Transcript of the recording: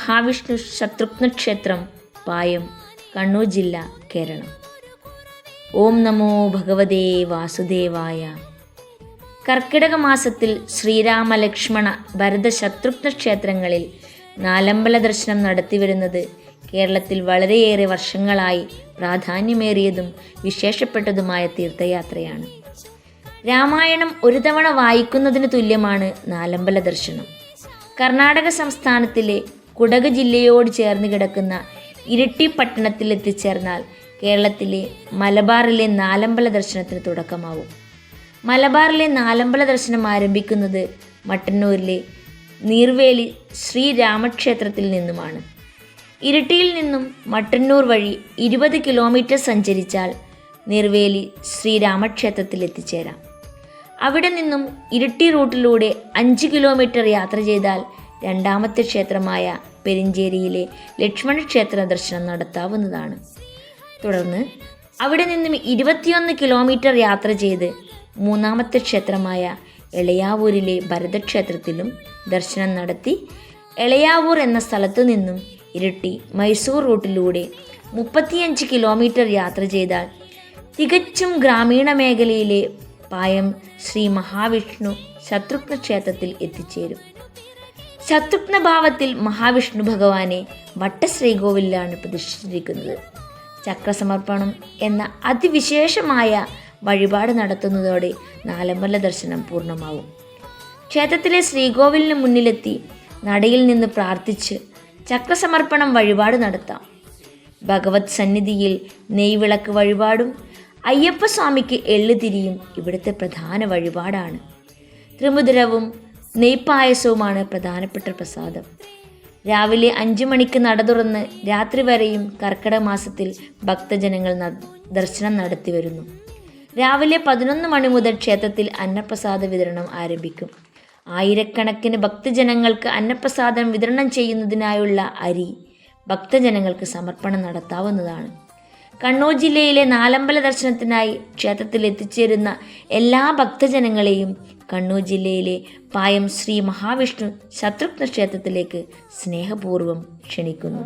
മഹാവിഷ്ണു ശത്രുഘ്ന ക്ഷേത്രം പായം കണ്ണൂർ ജില്ല കേരളം. ഓം നമോ ഭഗവതേ വാസുദേവായ. കർക്കിടക മാസത്തിൽ ശ്രീരാമലക്ഷ്മണ ഭരത ശത്രുഘ്ന ക്ഷേത്രങ്ങളിൽ നാലമ്പല ദർശനം നടത്തിവരുന്നത് കേരളത്തിൽ വളരെയേറെ വർഷങ്ങളായി പ്രാധാന്യമേറിയതും വിശേഷപ്പെട്ടതുമായ തീർത്ഥയാത്രയാണ്. രാമായണം ഒരു തവണ വായിക്കുന്നതിന് തുല്യമാണ് നാലമ്പല ദർശനം. കർണാടക സംസ്ഥാനത്തിലെ കുടക് ജില്ലയോട് ചേർന്ന് കിടക്കുന്ന ഇരിട്ടി പട്ടണത്തിൽ എത്തിച്ചേർന്നാൽ കേരളത്തിലെ മലബാറിലെ നാലമ്പല ദർശനത്തിന് തുടക്കമാവും. മലബാറിലെ നാലമ്പല ദർശനം ആരംഭിക്കുന്നത് മട്ടന്നൂരിലെ നീർവേലി ശ്രീരാമക്ഷേത്രത്തിൽ നിന്നുമാണ്. ഇരിട്ടിയിൽ നിന്നും മട്ടന്നൂർ വഴി ഇരുപത് കിലോമീറ്റർ സഞ്ചരിച്ചാൽ നിർവേലി ശ്രീരാമക്ഷേത്രത്തിൽ എത്തിച്ചേരാം. അവിടെ നിന്നും ഇരിട്ടി റൂട്ടിലൂടെ അഞ്ച് കിലോമീറ്റർ യാത്ര ചെയ്താൽ രണ്ടാമത്തെ ക്ഷേത്രമായ പെരിഞ്ചേരിയിലെ ലക്ഷ്മണ ക്ഷേത്ര ദർശനം നടത്താവുന്നതാണ്. തുടർന്ന് അവിടെ നിന്നും ഇരുപത്തിയൊന്ന് കിലോമീറ്റർ യാത്ര ചെയ്ത് മൂന്നാമത്തെ ക്ഷേത്രമായ എളയാവൂരിലെ ഭരതക്ഷേത്രത്തിലും ദർശനം നടത്തി എളയാവൂർ എന്ന സ്ഥലത്തു നിന്നും ഇരട്ടി മൈസൂർ റൂട്ടിലൂടെ മുപ്പത്തിയഞ്ച് കിലോമീറ്റർ യാത്ര ചെയ്താൽ തികച്ചും ഗ്രാമീണ മേഖലയിലെ പായം ശ്രീ മഹാവിഷ്ണു ശത്രുഘ്ന ക്ഷേത്രത്തിൽ എത്തിച്ചേരും. ശത്രുഘ്ന ഭാവത്തിൽ മഹാവിഷ്ണു ഭഗവാനെ വട്ടശ്രീകോവിലാണ് പ്രതിഷ്ഠിച്ചിരിക്കുന്നത്. ചക്രസമർപ്പണം എന്ന അതിവിശേഷമായ വഴിപാട് നടത്തുന്നതോടെ നാലമ്പല ദർശനം പൂർണമാവും. ക്ഷേത്രത്തിലെ ശ്രീകോവിലിന് മുന്നിലെത്തി നടയിൽ നിന്ന് പ്രാർത്ഥിച്ച് ചക്രസമർപ്പണം വഴിപാട് നടത്താം. ഭഗവത് സന്നിധിയിൽ നെയ്വിളക്ക് വഴിപാടും അയ്യപ്പസ്വാമിക്ക് എള്ളുതിരിയും ഇവിടുത്തെ പ്രധാന വഴിപാടാണ്. ത്രിമുദ്രവും നെയ്പായസവുമാണ് പ്രധാനപ്പെട്ട പ്രസാദം. രാവിലെ അഞ്ചു മണിക്ക് നട തുറന്ന് രാത്രി വരെയും കർക്കിടക മാസത്തിൽ ഭക്തജനങ്ങൾ ദർശനം നടത്തി വരുന്നു. രാവിലെ പതിനൊന്ന് മണി മുതൽ ക്ഷേത്രത്തിൽ അന്നപ്രസാദ വിതരണം ആരംഭിക്കും. ആയിരക്കണക്കിന് ഭക്തജനങ്ങൾക്ക് അന്നപ്രസാദം വിതരണം ചെയ്യുന്നതിനായുള്ള അരി ഭക്തജനങ്ങൾക്ക് സമർപ്പണം നടത്താവുന്നതാണ്. കണ്ണൂർ ജില്ലയിലെ നാലമ്പല ദർശനത്തിനായി ക്ഷേത്രത്തിൽ എത്തിച്ചേരുന്ന എല്ലാ ഭക്തജനങ്ങളെയും കണ്ണൂർ ജില്ലയിലെ പായം ശ്രീ മഹാവിഷ്ണു ശത്രുഘ്ന ക്ഷേത്രത്തിലേക്ക് സ്നേഹപൂർവം ക്ഷണിക്കുന്നു.